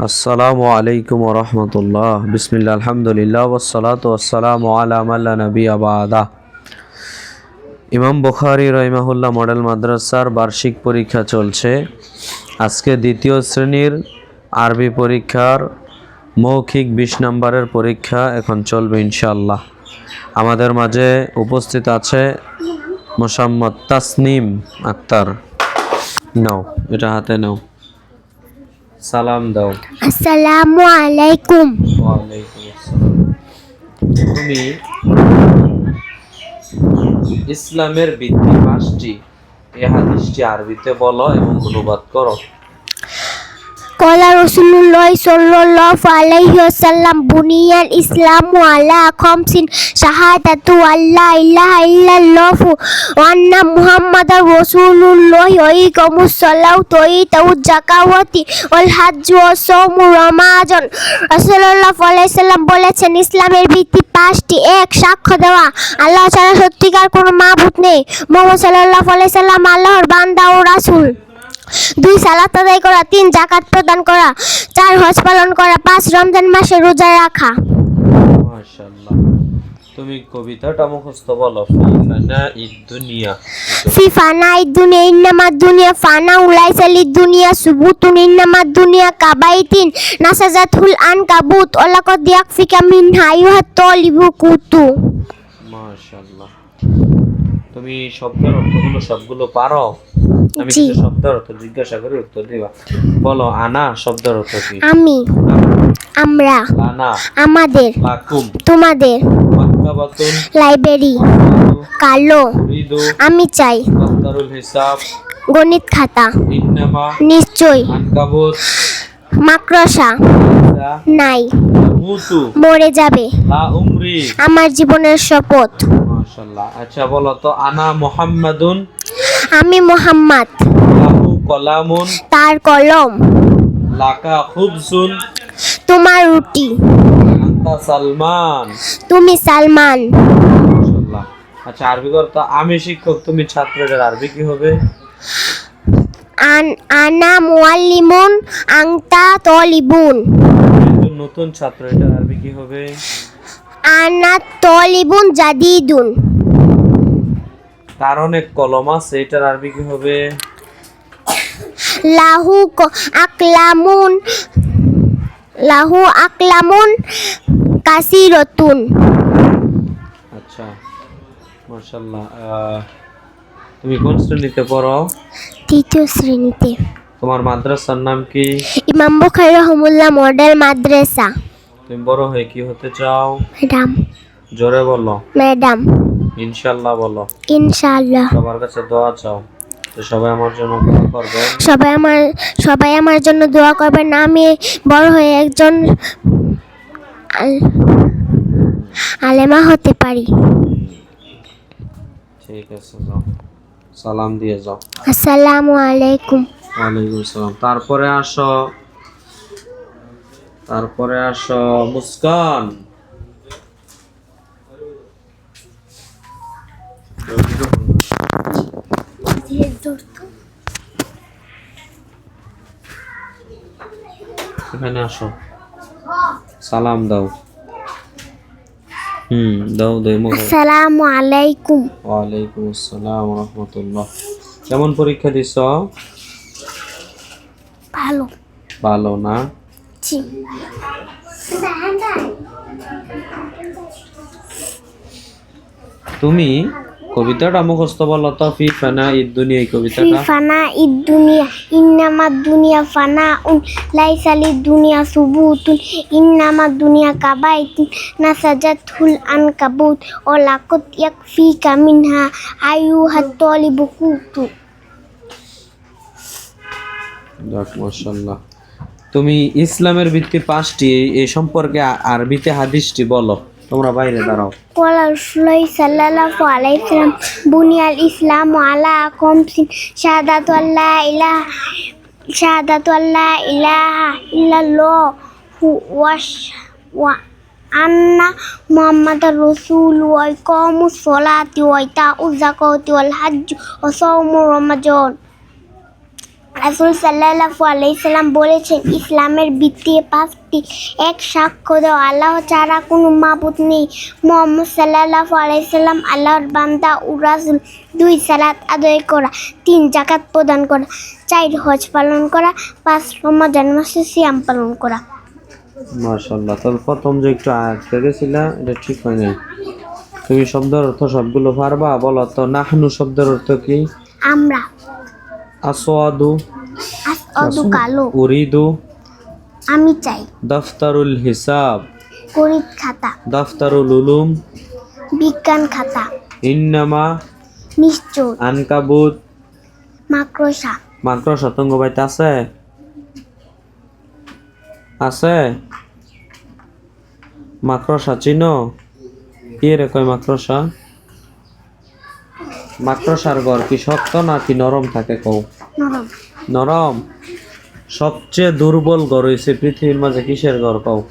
আসসালামু আলাইকুম রহমতুল্লাহ। বিসমিল্লা আলহামদুলিল্লাহ ওসালাত ওসালাম আলাম আল্লাহ নবী আবাদা ইমাম বুখারি রহিমাহুল্লাহ মডেল মাদ্রাসার বার্ষিক পরীক্ষা চলছে। আজকে দ্বিতীয় শ্রেণির আরবি পরীক্ষার মৌখিক বিশ নম্বরের পরীক্ষা এখন চলবে ইনশাল্লাহ আমাদের মাঝে উপস্থিত আছে মোসাম্মদ তাসনিম আক্তার। নাও, এটা হাতে নাও। সালাম দাও। আসসালামু আলাইকুম। তুমি ইসলামের ভিত্তি পাঁচটি এ হাদিসটি আরবিতে বলো এবং অনুবাদ করো। কলা রসুল্লাহ সাল্লাল্লাহু আলাইহি ওয়াসাল্লাম, বুনিয়াল ইসলামু আলা খামসিন শাহাদাতু আল্লা ইলাহা ইল্লাল্লাহু ওয়া আন্না মুহাম্মাদার রাসূলুল্লাহ ওয়া ইকামুস সালাত ওয়া ইতাউজ যাকাওয়াতি ওয়াল হজ্জ ওয়া সাওমু রমাজান। রাসূলুল্লাহ আলাইহি সাল্লাম বলেছেন, ইসলামের ভিত্তি পাঁচটি, এক, সাক্ষ্য দেওয়া। আল্লাহ ছাড়া সত্যিকার কোনো মাবুদ নেই। মোহাম্মদ সাল্লাল্লাহু আলাইহি সাল্লাম আল্লাহর বান্দা ও রাসূল। দুই সালাত আদায় করা তিন জাকাত প্রদান করা চার হজ পালন করা পাঁচ রমজান মাসে রোজা রাখা। মাশাআল্লাহ। তুমি কবিতাটা মুখস্থ বলো ফিফানা ইদ দুনিয়া? ফি ফানা দুনিয়া ইন্নামা দুনিয়া ফানা দুনিয়া সুবুতুন ইন্নামা দুনিয়া কাবাইতিন নাসাজাতুল আন কাবুত ওলাকদ ইয়াকফিকা মিন হাইওয়া তলিবু কুতু। মাশাআল্লাহ। তুমি শব্দের অর্থগুলো সবগুলো পারো? আমি কিছু শব্দের অর্থ জিজ্ঞাসা করি উত্তর দিবা। বলো আনা শব্দের অর্থ কি? আমি আমরা লানা আমাদের লাকুম তোমাদের মাক্তাবাতুন লাইব্রেরি কালো আমি চাই হিসাব গণিত খাতা ইন্নামা নিশ্চয় আনকাবুত মাকড়সা নাই মুতু মরে যাবে লা উমরি আমার জীবনের শপথ। মাশাআল্লাহ। আচ্ছা বলো তো আনা মুহাম্মাদুন আমি মোহাম্মদ। লাহু কলামুন। তার কলম। লাকা খুবসুন। তোমার রুটি। আন্তা সালমান। তুমি সালমান। মাশাআল্লাহ। আচ্ছা আরবি কর আমি শিক্ষক তুমি ছাত্রদের আরবি কি হবে? আন আনা মুআল্লিমুন আংতা তলিবুন। কিন্তু নতুন ছাত্র এটা আরবি কি হবে? আনা তলিবুন জাদিদুন। তার অনেক কলম আছে এটার আরবি কি হবে? লাহু আকলামুন লাহু আকলামুন কাসিরতুন। আচ্ছা মাশাআল্লাহ তুমি কোন শ্রেণীতে পড়ো? তৃতীয় শ্রেণীতে। তোমার মাদ্রাসার নাম কি? ইমাম বুখারী রহমুল্লাহ মডেল মাদ্রাসা। তুমি বড় হয়ে কি হতে চাও? ম্যাডাম। জোরে বলো। ম্যাডাম। ইনশাল্লাহ বলো। ইনশাআল্লাহ সবার কাছে দোয়া চাও সবাই আমার জন্য দোয়া করবে। সবাই আমার সবাই আমার জন্য দোয়া করবেন আমি বড় হয়ে একজন আল- আলেমা হতে পারি। ঠিক আছে যাও। সালাম দিয়ে যাও। আসসালামু আলাইকুম। ওয়ালাইকুম সালাম। তারপরে আসো তারপরে আসো মুস্কান। এখানে আসো। সালাম দাও। হুম দাও দাও মুখ আসসালামু আলাইকুম। ওয়ালাইকুম আসসালাম রহমতুল্লাহ। কেমন পরীক্ষা দিছ? ভালো। ভালো না? জি তুমি? কবিতাটা মুখস্থ বলো তো ফি ফানা ঈদ দুনিয়া এই ফি কবিতাটা ফানা ইদ দুনিয়া ইন্নামা দুনিয়া ফানা উন লাইসালি দুনিয়া সুবুতুন ইন্নামা দুনিয়া কাবাইতিন নাসাজাতুল আনকাবুত ও লাকুত ইয়াকফিকা মিনহা আইয়ুহাত তলিবু কুতু যাক মাশাআল্লাহ। তুমি ইসলামের ভিত্তি পাঁচটি এই- সম্পর্কে আরবিতে হাদিসটি বলো। তোমরা বাইরে দাঁড়াও কলা রসুলাই সাল্লাল্লাহু আলাইহি সাল্লাম বুনিয়াল ইসলাম আলা কমসিন শাহাদাতু আল্লাহ ইলাহা শাহাদাতু আল্লাহ ইলাহা ইল্লাল্লাহ ওয়াশ ওয়া আন্না মুহাম্মাদ রসুল ওয়া ইকামুস সালাতি ওয়া ইতাউজ যাকাতি ওয়াল হজ্জ ওয়া সাওমু রমাদান রাসুল সাল্লাল্লাহু আলাইহি সাল্লাম বলেছেন ইসলামের ভিত্তি পাঁচটি এক সাক্ষ্য দেওয়া আল্লাহ ছাড়া কোনো মাবুদ নেই। মোহাম্মদ সাল্লাল্লাহু আলাইহি সাল্লাম আল্লাহর বান্দা ও রাসুল দুই সালাত আদায় করা তিন জাকাত প্রদান করা চার হজ পালন করা পাঁচ রমজান মাসে সিয়াম পালন করা। মাশাল্লাহ তবে প্রথম যে একটু আটকে গেছিলা এটা ঠিক হয় নাই? তুমি শব্দের অর্থ সবগুলো পারবা বলো তো নাহনু শব্দের অর্থ কি? আমরা আসওয়াদু অদু কালো। উরিদু আমি চাই। দফতারুল হিসাব গরিব খাতা। দফতারুল উলুম বিজ্ঞান খাতা। ইন্নামা নিশ্চয়। আনকাবুত। মাকড়সা। মাকড় শতঙ্গ বাইতে আছে? আছে? মাকড়সা চিনো? কি রে কয় মাকড়সা? মাকড়সার ঘর কি শক্ত নাকি নরম থাকে কও? নরম। সবচেয়ে দুর্বল ঘর হয়েছে পৃথিবীর মাঝে কিসের ঘর কও?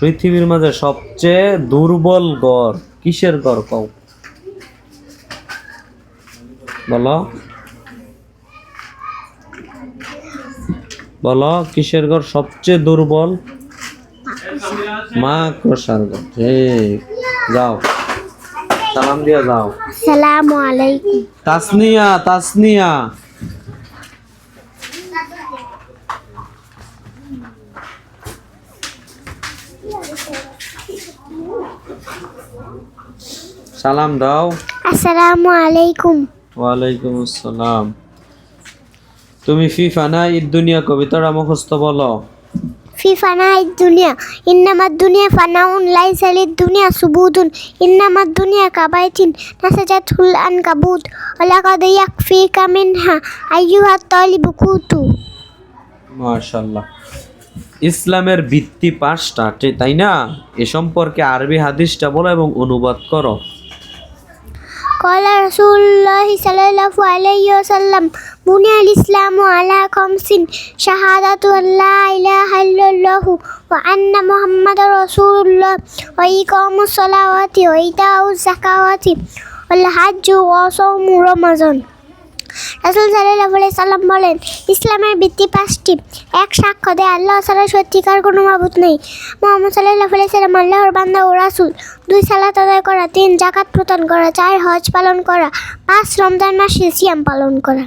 পৃথিবীর মাঝে সবচেয়ে দুর্বল ঘর কিসের ঘর কও? বলো। বলো কিসের ঘর সবচেয়ে দুর্বল? মা ক্রসার ঘর ঠিক। যাও। সালাম দিয়া যাও। আসসালামু আলাইকুম। তাসনিয়া তাসনিয়া। সালাম দাও। আসসালামু আলাইকুম। ওয়ালাইকুম আসসালাম। তুমি ফি ফানা ঈদ দুনিয়া কবিতাটা মুখস্থ বলো? ফি ফানাহিদ দুনিয়া ইন্নামাদ দুনিয়া ফানাউন লাইসালিদ দুনিয়া সুবুদুন ইন্নামাদ দুনিয়া কাবাইতিন নাসাজাত হুল আন কাবুদ ওলাকাদ ইয়াকফি কামিনহা আইয়ুহা তালিবু কুতু মাশাআল্লাহ। ইসলামের ভিত্তি পাঁচটা তাই না? এ সম্পর্কে আরবি হাদিসটা বলো এবং অনুবাদ করো। قال رسول الله صلى الله عليه وسلم بني الإسلام على خمس شهادة أن لا إله إلا الله وأن محمد رسول الله وإقام الصلاة وإيتاء الزكاة والحج وصوم رمضان. রাসুল সাল্লাহ সাল্লাম বলেন ইসলামের ভিত্তি পাঁচটি। এক সাক্ষ্য দেয় আল্লাহ ছাড়া সত্যিকার কোনো মাবুত নেই। মোহাম্মদ সাল্লাহ সাল্লাম আল্লাহর বান্দা ও রাসুল। দুই সালাত আদায় করা তিন জাকাত প্রদান করা চার হজ পালন করা পাঁচ রমজান মাসে সিয়াম পালন করা।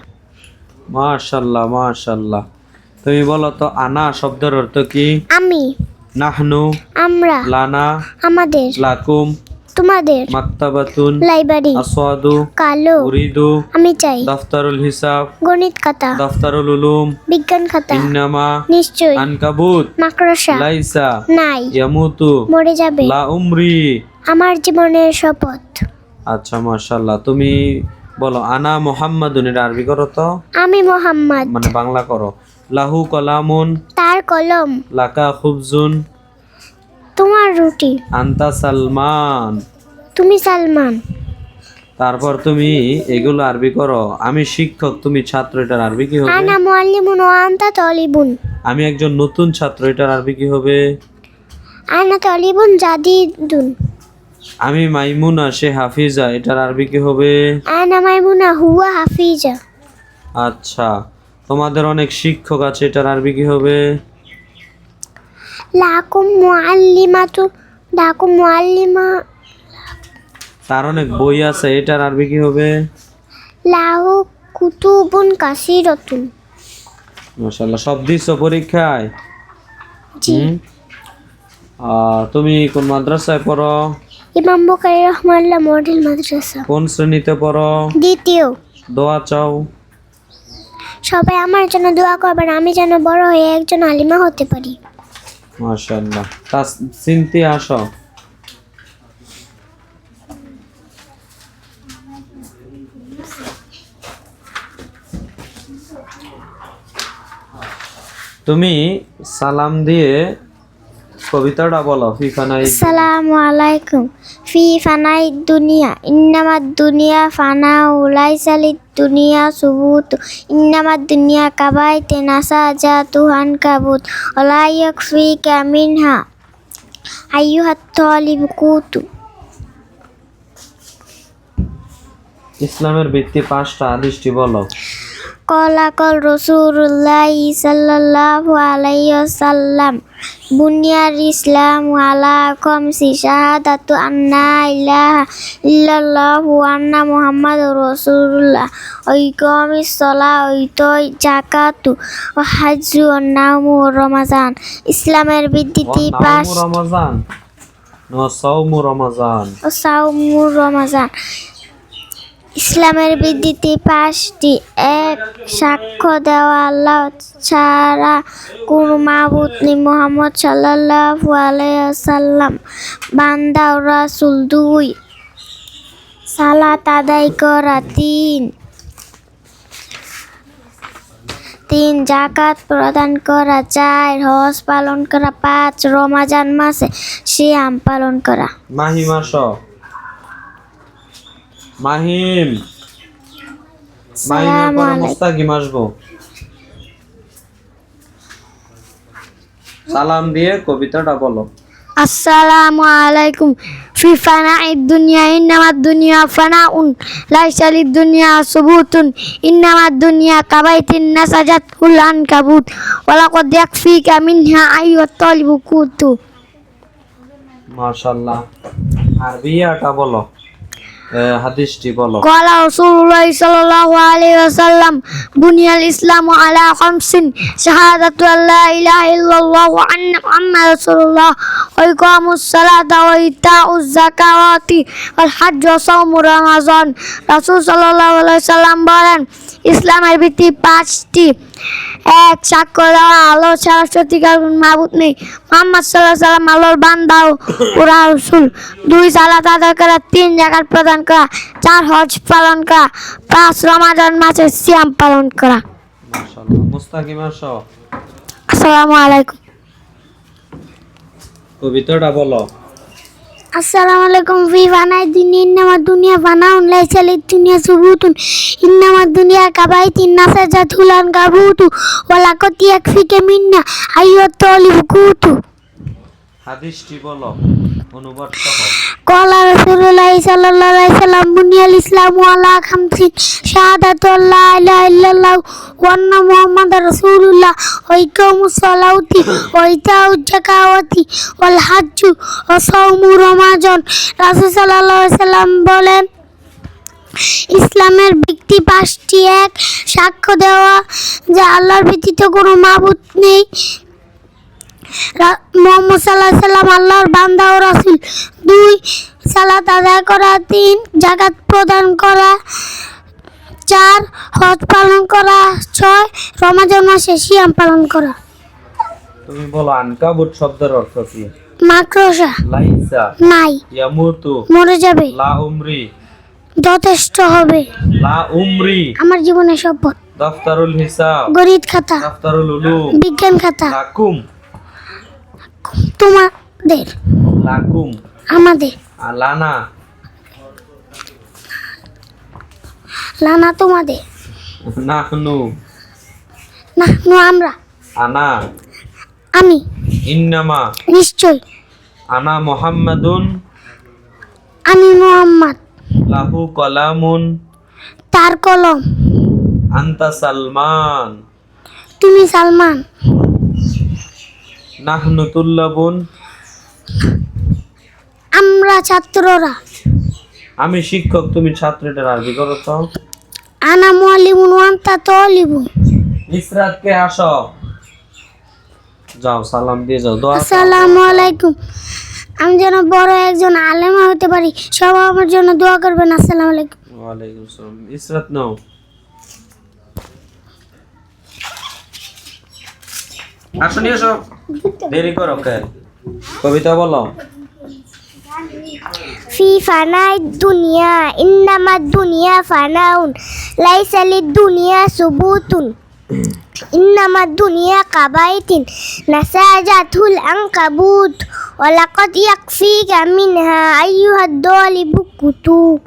মাশাল্লাহ মাশাল্লাহ তুমি বলো তো আনা শব্দের অর্থ কি? আমি। নাহনু আমরা। লানা আমাদের। লাকুম তোমাদের মাক্তাবাতুন লাইব্রেরি আসওয়াদু কালো উরিদু আমি চাই। দফতারুল হিসাব গণিত খাতা দফতারুল উলুম বিজ্ঞান খাতা ইন্নামা নিশ্চয় আনকাবুত মাকড়সা লাইসা নাই ইয়ামুতু মরে যাবে। লা উমরি। আমার জীবনের শপথ। আচ্ছা মাশাল্লাহ তুমি বলো আনা মোহাম্মদুন এটা আরবি করো তো? আমি মোহাম্মদ। মানে বাংলা করো। লাহু কলামুন তার কলম। লাকা খুবজুন তোমার রুটি। আন্তা সালমান। তুমি সালমান। তারপর তুমি এগুলো আরবি করো। আমি শিক্ষক তুমি ছাত্র এটার আরবি কি হবে? আনা মুআল্লিমুন ওয়া আনতা তালিবুন। আমি একজন নতুন ছাত্র এটার আরবি কি হবে? আনা তালিবুন জাদিদুন। আমি মাইমুনা সে হাফিজা এটার আরবি কি হবে? আনা মাইমুনা হুয়া হাফিজা। আচ্ছা তোমাদের অনেক শিক্ষক আছে এটার আরবি কি হবে? লাকুম মুআল্লিমাতু লাকুম মুআল্লিমা। তার অনেক বই আছে এটার আরবি কি হবে? লাহু কুতুবুন কাসিরাতুন। মাশাল্লাহ সব দিচ্ছ পরীক্ষায়? জি। তুমি কোন মাদ্রাসায় পড়ো? ইমাম বুখারী রহমাল্লাহ মডেল মাদ্রাসা। কোন শ্রেণীতে পড়ো? দ্বিতীয়। দোয়া চাও? সবাই আমার জন্য দোয়া করবেন আমি যেন বড় হয়ে একজন আলিমা হতে পারি। মাশাল্লাহ তা চিনতে আসো। তুমি সালাম দিয়ে কবিতাটা বলো আসসালামু আলাইকুম। ফি ফানাই দুনিয়া ইন্নামাদ দুনিয়া ফানা উলাইসালিদ দুনিয়া সুবুত। ইন্নামাদ দুনিয়া কাবাই তেনাসা যা তুহান কাবুত অলাইয়াক ফি কামিনহা আইয়ুহাত তালিব কুতু। ইসলামের ভিত্তি পাঁচটা হাদিসটি বলো। কলাকল রসুল্লাহ সাল্লাল্লাহু আলাইহি ওয়াসাল্লাম। বুনিয়ার ইসলাম আলা কমসি শাহাদাতু আন্না ইলাহা ইল্লাল্লাহু আন্না মুহাম্মাদুর রাসূলুল্লাহ। ওয়া ইকামিস সালাহ ওয়া ইতাই জাকাতু ওয়া হাজ্জু নামু রমাজান। ইসলামের পাঁচ নামু রমাজান। নো সৌমু রমাজান। ও সাউমু রমাজান। ইসলামের ভিত্তিতে পাঁচটি, এক সাক্ষ্য দেওয়া আল্লাহ ছাড়া কোন মাহবুদ মোহাম্মদ সাল্লাল্লাহু আলাইহি সাল্লাম বান্দা রাসূল দুই। সালাত আদায় করা তিন। তিন জাকাত প্রদান করা চার, হজ পালন করা পাঁচ, রমাজান মাসে সিয়াম পালন করা। মাহিম। মাহিমের পরে মুস্তাকিম আসব সালাম দিয়ে কবিতাটা বলো। আসসালামু আলাইকুম। ফি ফানাইদ দুনিয়া ইন্নামাদ দুনিয়া ফানাউন। লাইসা লিদ দুনিয়া সুবুতুন। ইন্নামাদ দুনিয়া কাবাইতিন নাসাজাত কুল আনকাবুত। ওয়ালাকাদ ইয়াকফিকা মিনহা আইয়ুত তালিবু কুতু। মাশাআল্লাহ। আর বিয়াটা বলো। হাদিসটি বলো قال رسول الله صلى الله عليه وسلم بني الإسلام على خمس شهادة أن لا إله إلا الله وأن محمد رسول الله وإقام الصلاة وإيتاء الزكاة والحج وصوم رمضان রাসূল সাল্লাল্লাহু আলাইহি সাল্লাম বলেন ইসলামের ভিত্তি পাঁচটি এক সাক্ষ্য দেওয়া আলো ছাড়া সত্যিকার মাবুদ নেই। মোহাম্মদ সাল্লাহ সাল্লাম আল্লাহর বান্দা ও পুরা রসুল। দুই সালাত আদায় করা তিন জাকাত প্রদান করা। চার হজ পালন করা। পাঁচ রমাজান মাসের সিয়াম পালন করা। আসসালামু আলাইকুম। কবিতাটা বলো। আসসালামু আলাইকুম বানাই দিন ইন্নামা দুনিয়া বানাউন লাইসা লিদ দুনিয়া সুবুতুন ইন্নামা দুনিয়া কাবাইতিন নাসাজাতুলান কাবুতু ওয়ালাকাত ইয়াকফিকা মিন্না আইয়ুত তালিবু কুতু। হাদিসটি বলো অনুবাদ সহ কলা রসুল্লাহ সাল্লাহ সাল্লাম বুনিয়াল ইসলাম আলা খামসি শাহাদাতুল্লাহ ইলাহা ইল্লাল্লাহু ওয়ান্না মুহাম্মাদ রাসূলুল্লাহ, ওয়াইকামুস সালাউতি ওয়াইতাউ যাকাওয়াতি ওয়াল হাজ্জু ওয়া সাওমু রমাজান। রাসূল সাল্লাল্লাহু আলাইহি সাল্লাম বলেন, ইসলামের ভিত্তি পাঁচটি, এক, সাক্ষ্য দেওয়া, যে আল্লাহর ব্যতীত কোনো মাবুদ নেই। মোহাম্মদ সাল্লাহ সাল্লাম আল্লাহর বান্দা ও রাসুল। দুই সালাত আদায় করা। তিন জাকাত প্রদান করা। চার হজ পালন করা। ছয় রমাজান মাসে সিয়াম পালন করা। তুমি বলো আনকাবুত শব্দের অর্থ কি? মাকড়সা। লাইসা। নাই। ইয়ামুতু। মরে যাবে। লা উমরি যথেষ্ট হবে। লা উমরি আমার জীবনে শপথ দফতারুল হিসাব। গরিব খাতা। দফতারুল উলুম। বিজ্ঞান খাতা। লাকুম তোমাদের লাকুম। আমাদের। আলানা লানা। তোমাদের। নাহনু। না নু আমরা। আনা। আমি। ইন্নামা। নিশ্চয় আনা মুহাম্মাদুন। আমি মোহাম্মদ। লাহু কলামুন। তার কলম। আন্তা সালমান। তুমি সালমান। নাহনু তুল্লাবুন আমরা ছাত্ররা। আমি শিক্ষক তুমি ছাত্রীদের আরবি করো তো আনা মুআল্লিমুন ওয়া আনতা তালিবুন ইসরাতকে আসো। যাও সালাম দিয়ে যাও দোয়া আসসালামু আলাইকুম। আমি যেন বড় একজন আলেমা হতে পারি সবাই আমার জন্য দোয়া করবেন আসসালামু আলাইকুম। ওয়ালাইকুম আসসালাম। ইসরাত নাও। আসো নিয়ে এসো দেরি করো কে কবিতা বলো في فناء الدنيا إنما الدنيا فناء ليس للدنيا ثبوت إنما الدنيا كبيت نساجته العنكبوت ولقد يكفيك منها أيها الظالم كتوب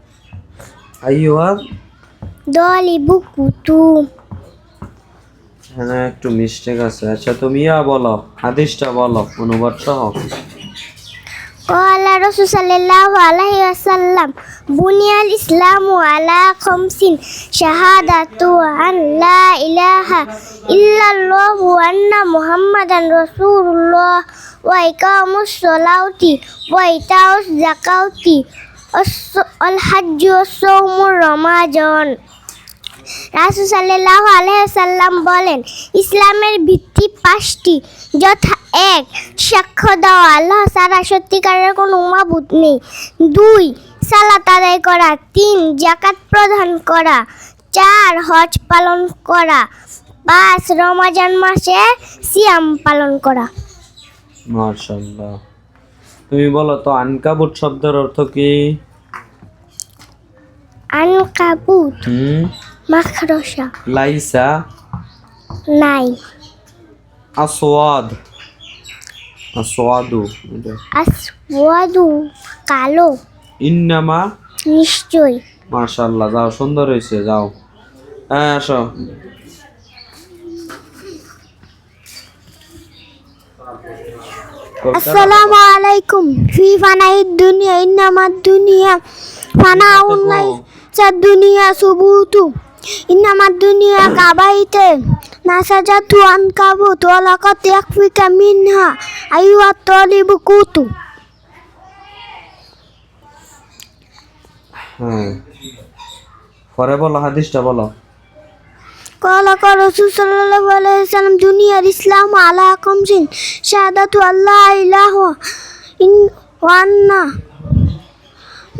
আইয়ুহা ظالم كتوب হ্যাঁ একটু মিস্টেক আছে আচ্ছা তুমি ইয়া বলো হাদিসটা বলো অনুবাদ সহ قال رسول صلى الله عليه وسلم بني الإسلام على خمس شهادة أن لا إله إلا الله وأن محمدا رسول الله وإقام الصلاة وإيتاء الزكاة والص- والحج والصوم رمضان রাসুল সাল্লাহ আলহাম বলেন ইসলামের ভিত্তি পাঁচটি। যথা এক সাক্ষ্য দেওয়া। আল্লাহ সারা সত্যিকারের কোনো মাবুদ নেই। দুই সালাত আদায় করা। তিন জাকাত প্রদান করা। চার হজ পালন করা। পাঁচ রমাজান মাসে সিয়াম পালন করা। তুমি বলো তো আনকাবুট শব্দের অর্থ কি? আনকাবুত? হুম? মাখরসা লাইসা নাই আসওয়াদ আসওয়াদু আসওয়াদু কালো ইন্নামা নিশ্চয় মাশাআল্লাহ যাও সুন্দর হয়েছে যাও। হ্যাঁ আসো। আসসালামু আলাইকুম। ফি ফানাইদ দুনিয়া। ইন্নামা দুনিয়া ফানাউল্লাহ দুনিয়া সুবুতু। إنما الدنيا كبيت نسجت عنكبوت ولقد يكفيك منها أيها الطالب قوت হ্যাঁ পরে বলো হাদিসটা বলো قال قال رسول صلى الله عليه وسلم دنيا الإسلام على خمس شهادة أن لا إله إن- وأن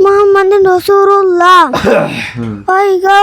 محمد رسول الله وإقام